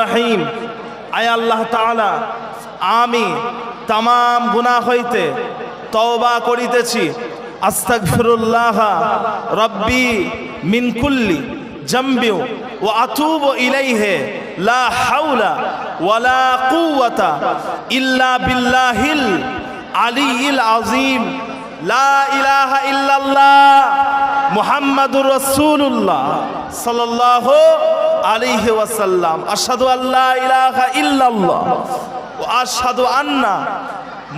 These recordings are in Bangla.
রহিম। আমি তাম গুনাহ হইতে তওবা করিতেছি। আস্তাগফিরুল্লাহ রব্বি মিনকুল্লি জম্বিউ ও ওয়া আতুবু ইলাইহি। লা হাওলা ওয়ালা কুওয়াতা ইল্লা বিল্লাহিল আলিয়িল আযীম। লা ইলাহা ইল্লাল্লাহ মুহাম্মাদুর রাসূলুল্লাহ সাল্লাল্লাহু আলাইহি ওয়াসাল্লাম। আশহাদু আল্লা ইলাহা ইল্লাল্লাহ ওয়া আশহাদু আন্না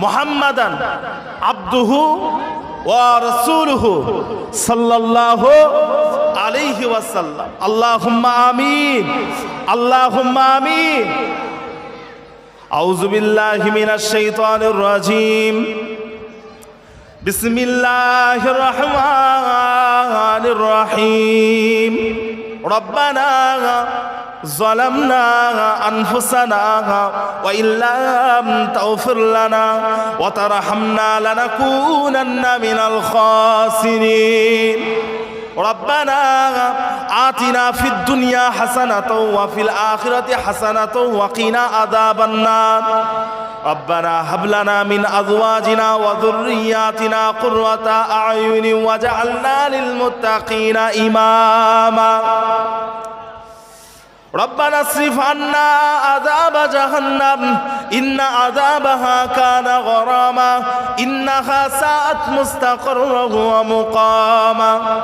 মুহাম্মাদান আবদুহু ওয়া রাসূলুহু আলাইহি ওয়াসাল্লাম। আল্লাহুম্মা আমিন আল্লাহুম্মা আমিন। আউযু বিল্লাহি بسم الله الرحمن الرحيم ربنا ظلمنا أنفسنا وإن لم تغفر لنا وترحمنا لنكونن من الخاسرين ربنا آتنا في الدنيا حسنة وفي الآخرة حسنة وقنا عذاب النار ربنا هب لنا من أزواجنا وذرياتنا قرة أعين وجعلنا للمتقين إماما. ربنا اصرف عنا عذاب جهنم. إن عذابها كان غراما. إنها ساءت مستقرا ومقاما.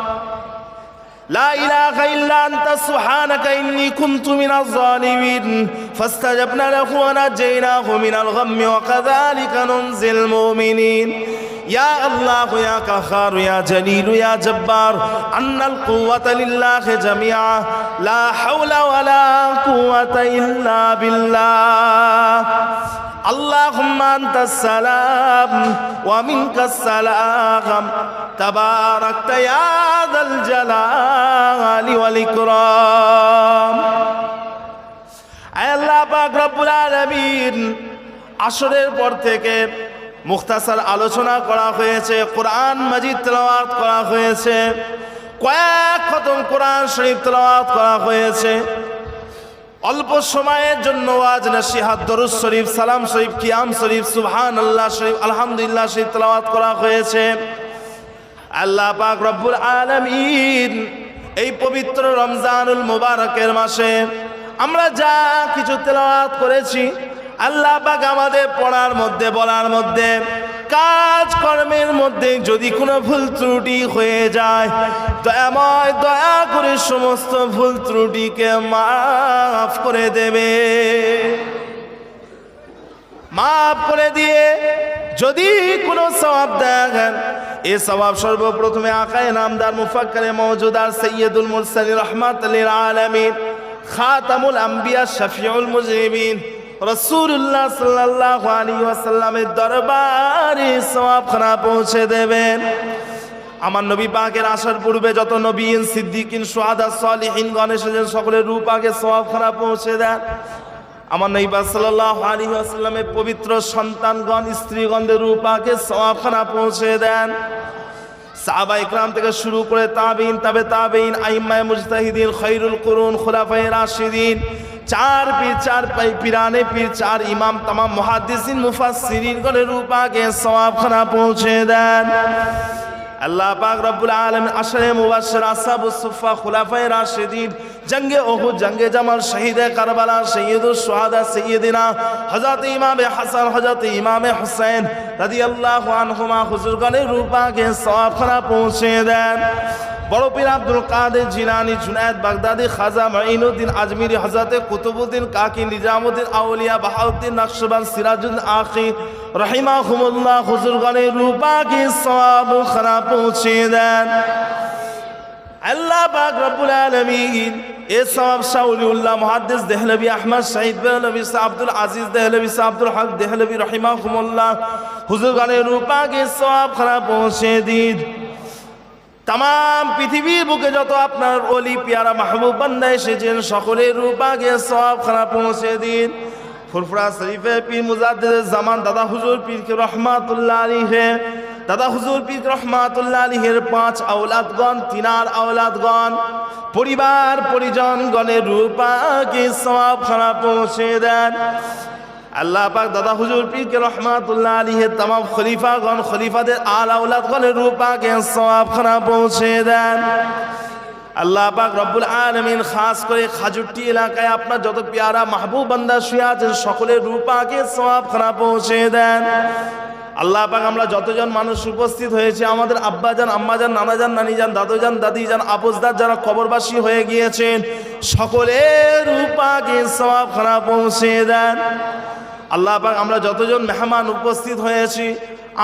لا إله إلا أنت سبحانك إني كنت من الظالمين. فاستجبنا له ونجيناه من الغم وكذلك ننزل المؤمنين. يا الله يا قهار يا جليل يا جبار أن القوة لله جميعا. لا حول ولا قوة إلا بالله. اللهم أنت السلام ومنك السلام تباركت يا ذا الجلال والإكرام আল্লাহ পাক রব্বুল আলামিন আসরের পর থেকে মুখতাসার আলোচনা করা হয়েছে কোরআন মাজিদ তেলাওয়াত করা হয়েছে কয়েক খতম কোরআন শরীফ তেলাওয়াত করা হয়েছে অল্প সময়ের জন্য আজ নসিহাত, দরুদ শরীফ, সালাম শরীফ, কিয়াম শরীফ সুবহান আল্লাহ শরীফ, আলহামদুলিল্লাহ শরীফ তেলাওয়াত করা হয়েছে। আল্লাহ পাক রব্বুল আলামিন এই পবিত্র রমজানুল মুবারকের মাসে আমরা যা কিছু তেলাওয়াত করেছি, আল্লাহ পাক আমাদের পড়ার মধ্যে, বলার মধ্যে কাজ কর্মের মধ্যে যদি কোনো ভুল ত্রুটি হয়ে যায়, দয়াময় দয়া করে সমস্ত ভুল ত্রুটিকে মাফ করে দেবে। মাফ করে দিয়ে যদি কোনো সবাব দেখেন, এ সবাব সর্বপ্রথমে আকায় নামদার মুফাক্কারে মৌজুদার সৈয়দুল মুরসালিন রহমাত আলীর আলমিন, খাতামুল আম্বিয়া শফিউল মুজরিমিন রসুল্লাহ সাল্লাহ আলী পৌঁছে দেবেন। আমার নবী আসার পূর্বে যত নবীন, সিদ্দিকিন সোহাদা সালিহিন, গণেশ সকলের রূপ আগে সবাবখানা পৌঁছে দেন। আমার নইবা সাল্লাহ আলী পবিত্র সন্তানগণ, স্ত্রীগণদের রূপাকে সওয়াবখানা পৌঁছে দেন। সাহাবা ইকরাম থেকে শুরু করে তাবিন তবে তাবিন আইম্মায় মুজতাহিদিন খৈরুল করুন খোলাফাই রাশিদিন চার পীর, চার পাই পিরানে পীর, চার ইমাম, তামাম মুহাদ্দিসিন, মুফাসসিরিন করে রূপাকে সওয়াবখানা পৌঁছে দেন। আল্লাহ পাক রব্বুল আলামিন আশরে মুবাশশির আসহাবুস সুফা খুলাফায়ে রাশিদিন জঙ্গে ওহুদ জঙ্গে জামাল, শহীদে কারবালা সৈয়দুস শুহাদা সৈয়দিনা হযরত ইমামে হাসান, হযরত ইমামে হুসাইন রাদিয়াল্লাহু আনহুমা, হুজুরগণের রূপাকে সওয়াবখানা পৌঁছে দেন। বড় পীর আব্দুল কাদের জিলানি, জুনায়েদ বাগদাদি, খাজা মাইনুদ্দিন আজমিরি হজরতে কুতুবুদ্দিন কাকি, নিজামুদ্দিন আউলিয়া, বাহাউদ্দিন নকশবন্দ সিরাজুদ্দিন আখি রহিমাহুমুল্লাহ, হুজুরগণের রূপাকে সওয়াব খানা পৌঁছে দেন। আল্লাহ পাক রব্বুল আলামিন এ শাউলিউল্লাহ মুহাদ্দিস দেহলভি আহমদ শহীদ দেহলভি শাহ আব্দুল আজিজ দেহলভি শাহ আব্দুল হক দেহলভি রহিমাহুমুল্লাহ। হুজুরগণের রূপাকে সওয়াব খানা পৌঁছে দিন। তাম পৃথিবীর বুকে যত আপনার অলি পেয়ারা, মাহবুব, বান্দা এসেছেন, সকলের রূপাকে সব খানা পৌঁছে দিন। ফুরফুরা শরীফে পীর মুজাদ্দিদ জামান দাদা হুজুর পীরকে রহমাতুল্লাহ আলী দাদা হুজুর পীর রহমাতুল্লাহ আলীহের পাঁচ আওলাদগণ, তিনার আওলাদগণ, পরিবার পরিজন গণের রূপাকে সব খানা পৌঁছে দেন। আল্লাহ পাক দাদা হুজুর পীরকে রহমাতুল্লাহ আলীহের তাম খলিফাগণ, খলিফাদের আল আওলাদগণের রূপাকে সব খানা পৌঁছে দেন। আল্লাহ পাক রব্বুল আলমিন খাস করে খাজুরটি এলাকায় আপনার যত পেয়ারা মাহবুব বান্দা শুয়ে আছেন, সকলের রূপাকে সব খানা পৌঁছে দেন। আল্লাহ পাক আমরা যতজন মানুষ উপস্থিত হয়েছে, আমাদের আব্বাজান আম্মাজান নানাজান নানিজান দাদুজান দাদিজান আপোজদার যারা কবরবাসী হয়ে গিয়েছেন, সকলের রূপাকে সব খানা পৌঁছে দেন। আল্লাহ পাক আমরা যতজন মেহমান উপস্থিত হয়েছি,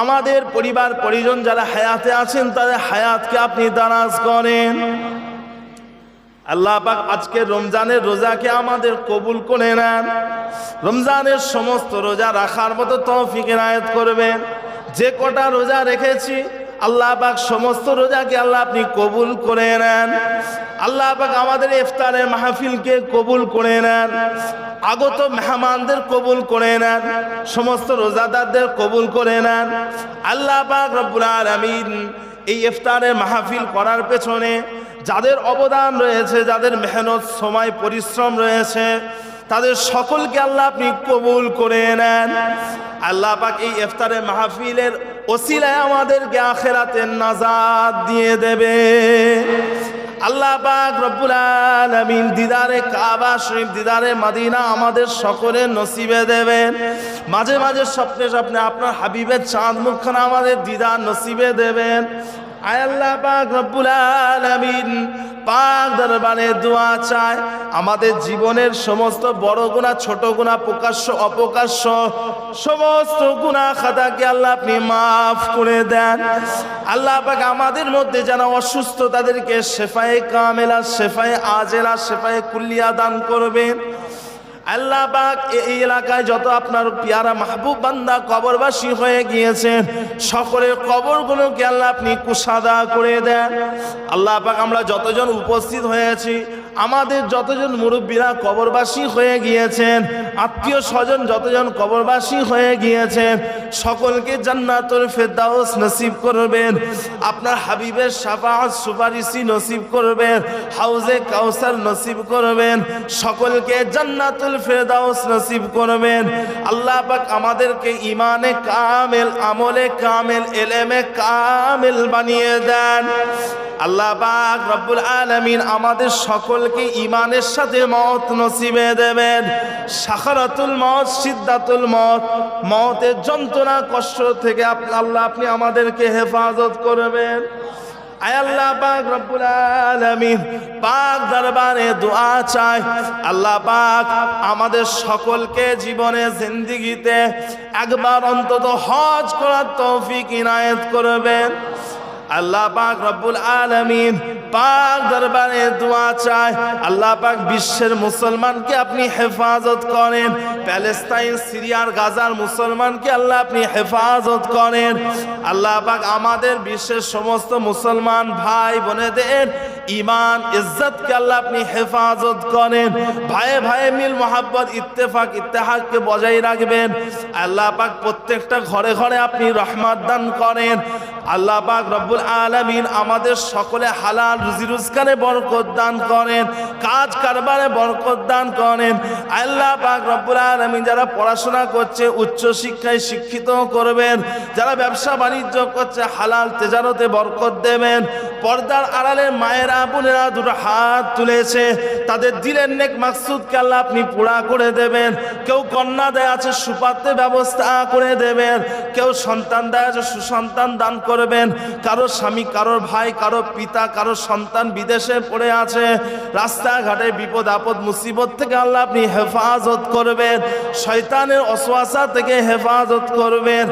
আমাদের পরিবার, পরিজন যারা হায়াতে আছেন, তাদের হায়াতকে আপনি দারাজ করেন। আল্লাহ পাক আজকে রমজানের রোজাকে আমাদের কবুল করে নেন। রমজানের সমস্ত রোজা রাখার মতো তৌফিক এনায়েত করবেন। যে কটা রোজা রেখেছি, আল্লাহ পাক সমস্ত রোজাকে আল্লাহ আপনি কবুল করে নেন। আল্লাহ পাক আমাদের ইফতারের মাহফিলকে কবুল করে নেন। আগত মেহমানদের কবুল করে নেন। সমস্ত রোজাদারদের কবুল করে নেন। আল্লাহ পাক রব্বুল আলামিন এই ইফতারের মাহফিল করার পেছনে যাদের অবদান রয়েছে, যাদের মেহনত, সময়, পরিশ্রম রয়েছে, তাদের সকলকে আল্লাহ আপনি কবুল করে নেন। আল্লাহ পাক এই ইফতারের মাহফিলের ওসিলায় আমাদেরকে আখেরাতের নাজাদ দিয়ে দেবে। আল্লাহ পাক রব্বুল আলামিন দিদারে কাবা শরীফ, দিদারে মদিনা আমাদের সকলের নসিবে দেবেন। মাঝে মাঝে স্বপ্নে স্বপ্নে আপনার হাবিবের চাঁদ মুখখানা আমাদের দিদার নসিবে দেবেন। আয় আল্লাহ পাক রব্বুল আলামিন পাক দরবারে দোয়া চায়। আমাদের জীবনের সমস্ত বড় গুণা ছোট গুণা প্রকাশ্য, অপ্রকাশ্য সমস্ত গুণা খাতাকে আল্লাহ আপনি মাফ করে দেন। আল্লাহ পাক আমাদের মধ্যে যারা অসুস্থ তাদেরকে শেফায়ে কামেলা শেফায়ে আজেলা শেফায়ে কুল্লিয়া দান করবেন। আল্লাহ পাক এই এলাকায় যত আপনার পিয়ারা মাহবুব বান্দা কবরবাসী হয়ে গিয়েছেন, সকলের কবরগুলোকে আল্লাহ আপনি কুসাদা করে দেন। আল্লাহ পাক আমরা যতজন উপস্থিত হয়েছি আমাদের যতজন মুরব্বীরা কবরবাসী হয়ে গিয়েছেন, আত্মীয় স্বজন যতজন কবরবাসী হয়ে গিয়েছেন, সকলকে জান্নাতুল ফেরদাউস নসিব করবেন, আপনার হাবিবের সাফাত সুপারিশি নসিব করবেন, হাউজে কাউসার নসিব করবেন, সকলকে জান্নাতুল ফেরদাউস নসিব করবেন। আল্লাহ পাক আমাদেরকে ইমানে কামেল, আমলে কামেল, এলেমে কামেল বানিয়ে দেন। আল্লাহ পাক রব্বুল আলামিন আমাদের সকলকে ইমানের সাথে মত নসিবে দেবেন। সাখারাতুল মত, সিদ্ধাতুল মত, মতের যন্ত্রণা, কষ্ট থেকে আল্লাহ আপনি আমাদেরকে হেফাজত করবেন। আল্লাহ পাক রব্বুল আল্লাহ পাক আমাদের সকলকে জীবনে জিন্দিগিতে একবার অন্তত হজ করার তৌফিক ইনায়েত করবেন। আল্লাহ পাক রব্বুল আলামিন পাক দরবারে দোয়া চায়। আল্লাহ পাক বিশ্বের মুসলমানকে আপনি হেফাজত করেন। প্যালেস্তাইন, সিরিয়ার, গাজার মুসলমানকে আল্লাহ আপনি হেফাজত করেন। আল্লাহ পাক আমাদের বিশ্বের সমস্ত মুসলমান ভাই বোনেদের ইমান ইজ্জতকে আল্লাহ আপনি হেফাজত করেন। ভাইয়ে ভাইয়ে মিল, মোহাব্বত, ইত্তেফাক, ইত্তেহাককে বজায় রাখবেন। আল্লাহ পাক প্রত্যেকটা ঘরে ঘরে আপনি রহমত দান করেন। আল্লাহ পাক রব্বুল আলামিন আমাদের সকলে হালাল রুজি রোজগারে বরকত দান করেন, কাজ কারবারে বরকত দান করেন। আল্লাহ পাক রব্বুল আলমিন যারা পড়াশোনা করছে, উচ্চ শিক্ষায় শিক্ষিত করবেন, যারা ব্যবসা বাণিজ্য করছে, হালাল তেজারতে বরকত দেবেন। পর্দার আড়ালে মায়েরা, বোনেরা দুটো হাত তুলেছে, তাদের দিলের নেক মাকসুদকে আল্লাহ আপনি পুরা করে দেবেন। কেউ কন্যা দেয় আছে, সুপাত্রে ব্যবস্থা করে দেবেন। কেউ সন্তান দেয় আছে, সুসন্তান দান করবেন। কারও স্বামী কারোর ভাই, কারও পিতা, কারও সন্তান বিদেশে পড়ে আছে। রাস্তাঘাটে বিপদ, আপদ, মুসিবত থেকে আল্লাহ আপনি হেফাজত করবেন। শয়তানের অসোয়াশা থেকে হেফাজত করবেন।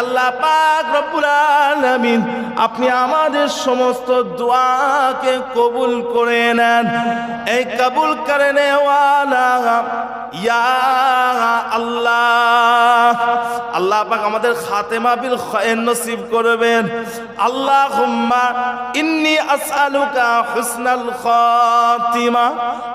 আল্লাহ পাক রব্বুল আলামিন, আপনি আমাদের সমস্ত দোয়াকে কবুল করে নেন। এই কবুল করে নেওয়ালা, ইয়া আল্লাহ। আল্লাহ পাক আমাদের খাতেমা বিল নসিব করবেন। আল্লাহ হুম্মা ইন্নি আসআলুকা হুসনাল খাতিমা।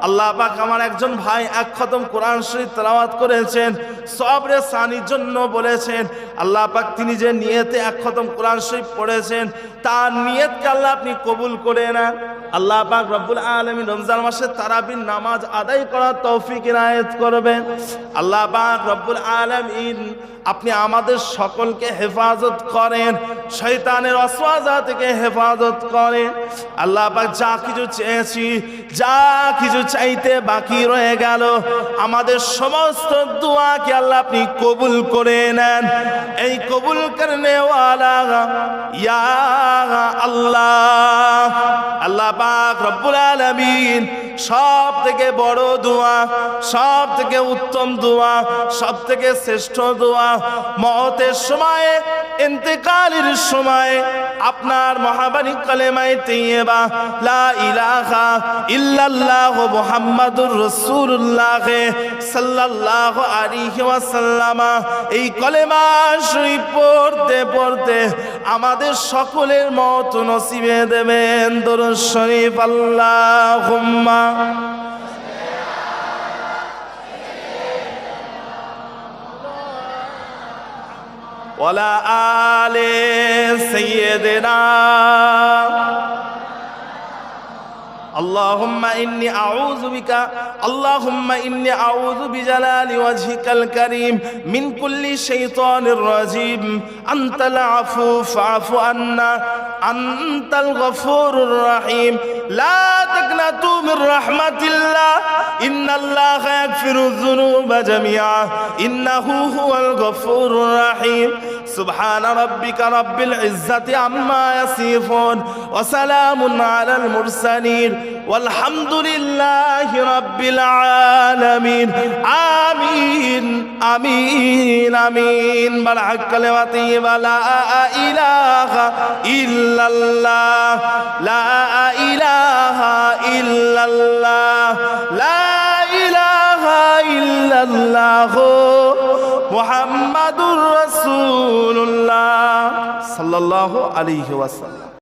আল্লাহ পাক আমার একজন ভাই এক খতম কোরআন শরীফ তেলাওয়াত করেছেন, সবরে সানির জন্য বলেছেন। আল্লাহ পাক তিনি যে নিয়তে এক খতম কোরআন শরীফ পড়েছেন, তার নিয়তকে আল্লাহ আপনি কবুল করে নেন। আল্লাহ পাক রব্বুল আলমী রমজান মাসে তারাবির নামাজ আদায় করার তৌফিক ইনায়েত করবেন। আল্লাহ পাক রব্বুল আলমিন আপনি আমাদের সকলকে হেফাজত করেন শৈতানের অসওয়াজা থেকে হেফাজত করেন। আল্লাহ পাক যা কিছু চেয়েছি, যা কিছু চাইতে বাকি রয়ে গেল, আমাদের সমস্ত দোয়াকে আল্লাহ আপনি কবুল করে নেন। এই কবুল করনে সব থেকে বড় দোয়া সব থেকে উত্তম দোয়া সব থেকে শ্রেষ্ঠ দোয়া মহতের সময়ে, ইন্তেকালের সময়ে আপনার মহাবাণী কালেমায় তেয়েবা, লা ইলাহা ইল্লাল্লাহ মুহাম্মাদুর সাল্লাল্লাহু আলাইহি ওয়াসাল্লামা এই কলেমা শরীফ পড়তে পড়তে আমাদের সকলের মত নসিবে দেবেন দরুদ শরীফ আল্লাহুম্মা ولا آل سيدنا اللهم إني أعوذ بك اللهم إني أعوذ بجلال وجهك الكريم من كل شيطان رجيم أنت العفو فاعف عنا أنت الغفور الرحيم لا تقنطوا من رحمة الله إن الله يغفر الذنوب جميعا إنه هو الغفور الرحيم سبحان ربك رب العزة عما يصفون وسلام على المرسلين والحمد لله رب العالمين. آمين آمين آمين. بالحق كلمتي ولا إله إلا الله. لا إله إلا الله. لا إله إلا الله. মোহাম্মদুর রসুল্লাহ সাল্লাহ আলী ওয়াসাল্লাম।